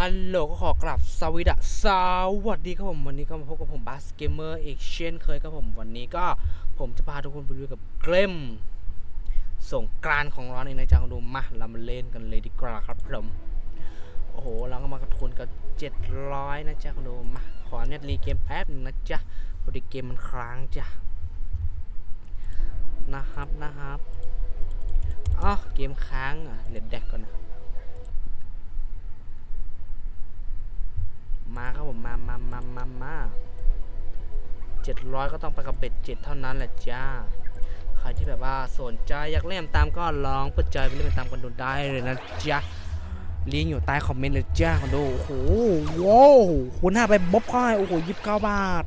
ฮัลโหลก็ขอกลับสวิดะสวัสดีครับผมวันนี้ก็มาพบกับผมบาสเกมเมอร์อีกเช่นเคยครับผมวันนี้ก็ผมจะพาทุกคนไปดูกับเกรมส่งกรานของเราเองนะจ๊ะคุณดูมาเรามาเล่นกันเลยดีกว่าครับผมโอ้โหเราก็มากระทุนกับ700นะจ๊ะคุณดูมาขอเน็ตรีเกมแป๊บนึงนะจ๊ะพอดีเกมมันค้างจ้ะนะครับนะครับอ๋อเกมค้างอะเล่นแดกก่อนนะ มาครับผมมามามามามาเจ็ดร้อยก็ต้องไปกับเบ็ดเจ็ดเท่านั้นแหละจ้า ใครที่แบบว่าสนใจอยากเล่นตามก็ลองเปิดใจไปเล่นตามกันดูได้เลยนะจ๊ะลิงก์อยู่ใต้คอมเมนต์เลยจ้าคนดู โอ้โหว้าวคุณห้าไปบ๊อบค่ายโอ้โหยี่สิบเก้าบาท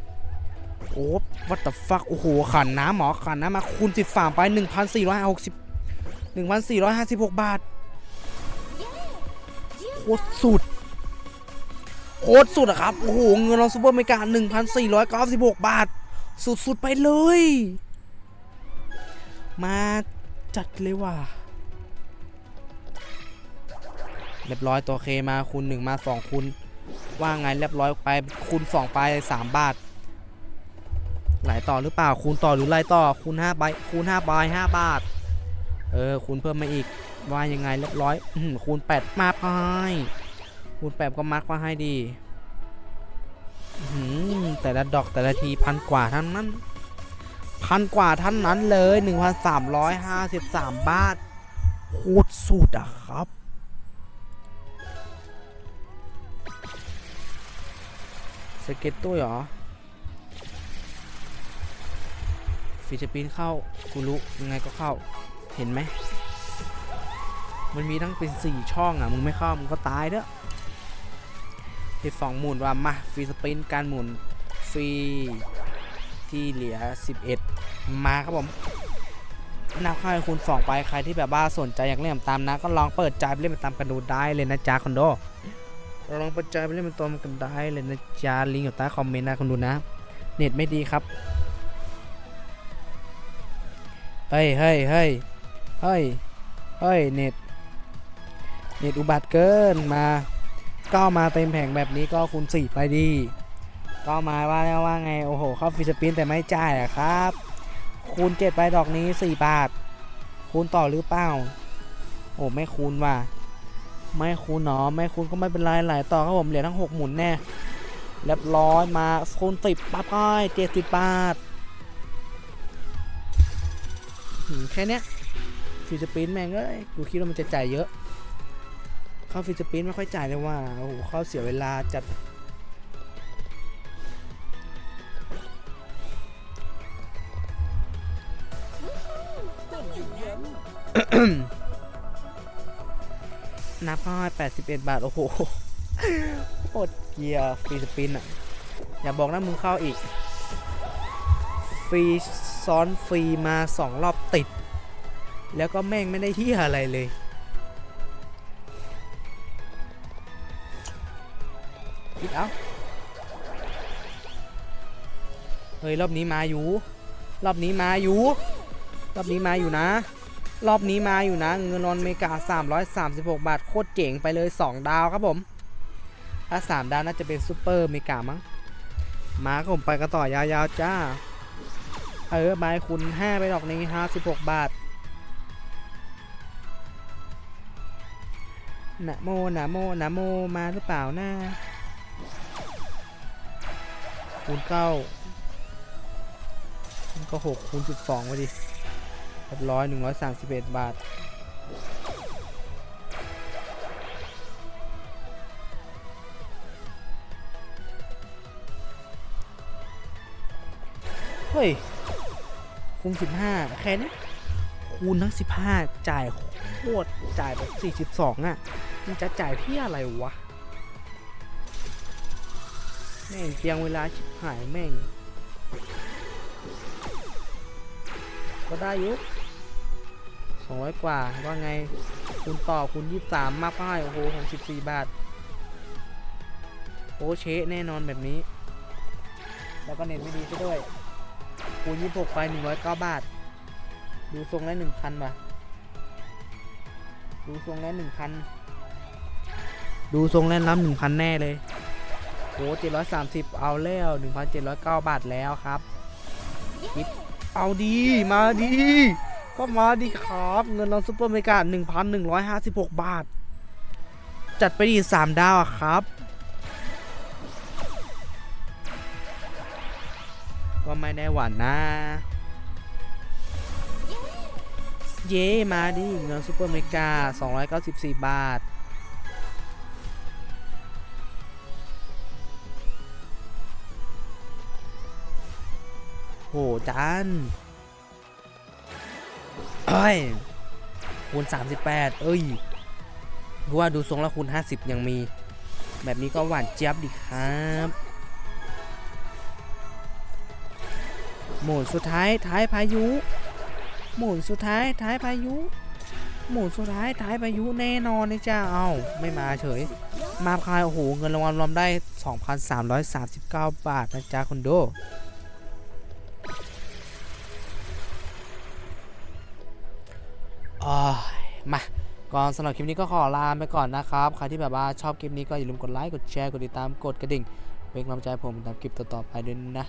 โอ้วัต the fuck โอ้โห ขันน้ำหมอขันน้ำมาคูณสิบฝ่าไปหนึ่งพันสี่ร้อยหกสิบหนึ่งพันสี่ร้อยห้าสิบหกบาทโคตรสุด โคตรสุดอะครับ โอ้โห เงินเราซูเปอร์เมกา1,496 บาท สุดๆ ไปเลย มาจัดเลยว่ะ เรียบร้อยตัวเคมาคูณ1มา 2คูณว่าไงเรียบร้อยไปคูณ2ไป3บาท ไหลต่อหรือเปล่าคูณต่อหรือไล่ต่อคูณ5ใบคูณ5ใบ5บาท เออคูณเพิ่มมาอีกว่ายังไงเรียบร้อยอคูณ8มาไป คูณแปดก็มาร์กมาให้ดีหือแต่ละดอกแต่ละทีพันกว่าทั้งนั้น พันกว่าท่านนั้นเลย 1,353 บาทโคตรสุดอะครับ สเก็ตตัวเหรอฟิชปินเข้ากูรู้ยังไงก็เข้า เห็นไหม มันมีทั้งเป็น4ช่องอะ มึงไม่เข้า มึงก็ตายเด้อ ที่สองหมุนว่ามาฟรีสปรินต์การหมุนฟรีที่เหลือ 11 มาครับผมนับค่าให้คูณ2ไปใครที่แบบว่าสนใจอยากเล่นตามนะ ก็ลองเปิดใจไปเล่นตามกันดูได้เลยนะจ๊ะคอนโดลองเปิดใจไปเล่นตามกันได้เลยนะจ๊ะลิงก์อยู่ใต้คอมเมนต์นะคนดูนะ เน็ตไม่ดีครับเฮ้ยเฮ้ยเฮ้ยเฮ้ยเฮ้ยเน็ตเน็ตอุบัติเกินมา ก็มาเต็มแผงแบบนี้ก็คูณ4ไปดี ก็มาว่าแล้วว่าไงโอ้โหเข้าฟิสปินแต่ไม่จ่ายอะครับ คูณ7ไปดอกนี้4บาท คูณต่อหรือเปล่า โอ้ไม่คูณว่ะ ไม่คูณเนาะไม่คูณก็ไม่เป็นไรไหลต่อครับผมเหลือทั้ง6หมุนแน่เรียบร้อยมาคูณ10ปั๊บก้อย70บาทแค่เนี้ยฟิสปินแม่งเอ้ยกูคิดว่ามันจะจ่ายเยอะ เข้าฟิสปินไม่ค่อยจ่ายเลยว่าโอ้โหเข้าเสียเวลาจัดนับพ่อย81 บาท โอ้โหโคตรเกียร์ฟรีสปินอะ อย่าบอกนะมึงเข้าอีก ฟรีซ้อนฟรีมา 2 รอบติด แล้วก็แม่งไม่ได้ที่อะไรเลย เอาเฮ้ยรอบนี้มาอยู่ รอบนี้มาอยู่ รอบนี้มาอยู่นะ รอบนี้มาอยู่นะ เงินนอนเมกา336 บาทโคตรเจ๋งไปเลย 2 ดาวครับผมถ้า3ดาวน่าจะเป็นซูเปอร์เมกามั้ง มาผมไปกันต่อยาวๆจ้า เออใบคุณ 5 ไปดอกนี้ 56 บาทนะโมนะโมนะโมมาหรือเปล่านะ คูณเก้าก็หกคูณจุดสองไปดิเรียบร้อยหนึ่งร้อยสามสิบเอ็ดบาท เฮ้ย คูณสิบห้าแค่นี้คูณทั้งสิบห้าจ่ายโคตร จ่ายแบบสี่สิบสองอะ มันจะจ่ายเพี่อะไรวะ แม่งเจียงเวลาชิบหายแม่ง ก็ได้ยุสองร้อยกว่า ว่าไงคูณต่อคูณยี่สามมากไปโอ้โหหกสิบสี่บาท โอเชแน่นอนแบบนี้ แล้วก็เน็ตไม่ดีซะด้วย คูณยี่หกไปหนึ่งร้อยเก้าบาท ดูทรงแล้วหนึ่งพันว่ะ ดูทรงแล้วหนึ่งพัน ดูทรงแล่นล้ำหนึ่งพันแน่เลย อ้เจ็ดร้อยสามสิบเอาแล้วหนึ่งพันเจ็ดร้อยเก้าบาทแล้วครับคิดเอาดีมาดี ก็มาดีครับ เงินเราซุปเปอร์เมกาหนึ่งพันหนึ่งร้อยห้าสิบหกบาท จัดไปดีสามดาวอะครับ ก็ไม่ได้หวานนะเย้มาดิเงินซูเปอร์เมกา 294 บาท โหจานเอ้ยคูณ38 เอ้ยกูว่าดูทรงแล้วคูณ50 ยังมี แบบนี้ก็หวานเจี๊ยบดีครับหมุนสุดท้ายท้ายพายุ หมุนสุดท้ายท้ายพายุ หมุนสุดท้ายท้ายพายุแน่นอนนะจ้าเอาไม่มาเฉย มาพายโอ้โหเงินรางวัลรวมได้ 2,339 บาทนะจ๊ะคุณโด มาก่อนสำหรับคลิปนี้ก็ขอลาไปก่อนนะครับ ใครที่แบบว่าชอบคลิปนี้ก็อย่าลืมกดไลค์ กดแชร์ กดติดตาม กดกระดิ่ง เป็นกำลังใจผมทำคลิปต่อๆไปด้วยนะ